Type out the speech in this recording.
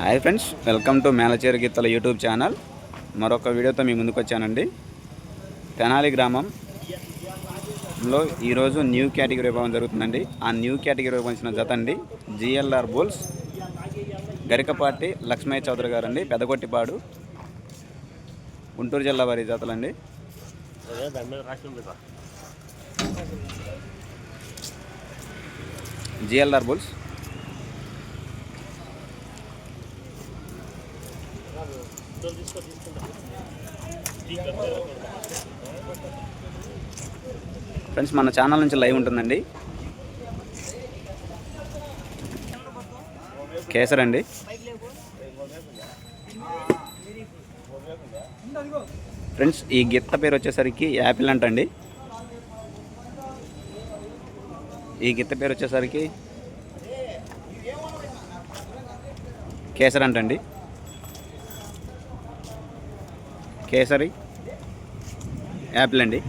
Hi friends welcome to Melacheru గీతల YouTube channel. మరొక వీడియోతో మీ ముందుకు వచ్చానండి. తెనాలి గ్రామంలో ఈరోజు న్యూ కేటగిరీ విభాగం జరుగుతుందండి. ఆ న్యూ కేటగిరీ విభాగించిన జత అండి G L R bulls Garikapati Lakshmaiah Chowdary గారు అండి పెదగొట్టిపాడు గుంటూరు జిల్లా వారి జతలండి. G L R bulls friends మన ఛానల్ నుంచి లైవ్ ఉంటుందండి. కేసర్ అండి. ఫ్రెండ్స్ ఈ గిత్త పేరు వచ్చేసరికి యాపిల్ అంటండి. ఈ గిత్త పేరు వచ్చేసరికి కేసర్ అంటండి. కేసరి యాపిల్ అండి.